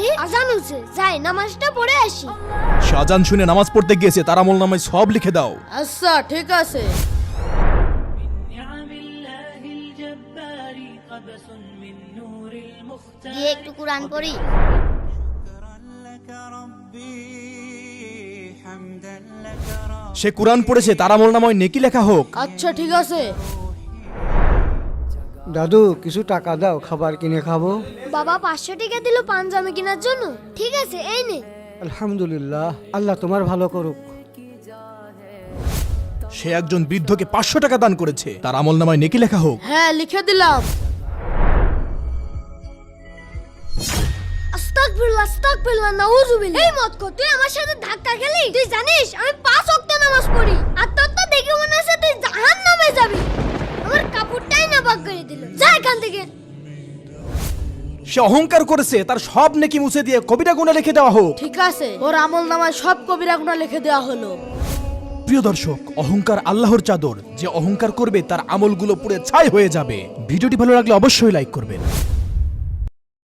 আরে আজান হচ্ছে যাই নামাজটা পড়ে আসি। শাহজান শুনে নামাজ পড়তে গিয়েছে তার আমল নামায় সব লিখে দাও। আচ্ছা ঠিক আছে। একটু কোরআন পড়ি। সে কোরআন পড়েছে তার আমল নামায় নেকি লেখা হোক। আচ্ছা ঠিক আছে। দাদু কিছু টাকা দাও খাবার কিনে খাব। বাবা পাঁচশো টাকা দিল পাঞ্জাবি কেনার জন্য। ঠিক আছে এই নে। আলহামদুলিল্লাহ আল্লাহ তোমার ভালো করুক। সে একজন বৃদ্ধকে পাঁচশো টাকা দান করেছে। তার আমল নামায় নেকি লেখা হোক। হ্যাঁ লিখে দিলাম। আস্তাগফিরুল্লাহ আস্তাগফিরুল্লাহ নাউযুবিল্লাহ এই মত তুই আমার সাথে ধাক্কা খেলি? তুই জানিস আমি পাঁচ থেকে সে অহংকার করেছে তার সব নেকি মুছে দিয়ে কবিতা গুণা লিখে দেওয়া হোক। ঠিক আছে ওর আমল নামায় সব কবিরা গুণা লিখে দেওয়া হলো। প্রিয় দর্শক অহংকার আল্লাহর চাদর যে অহংকার করবে তার আমলগুলো পুড়ে ছাই হয়ে যাবে। ভিডিওটি ভালো লাগলে অবশ্যই লাইক করবেন।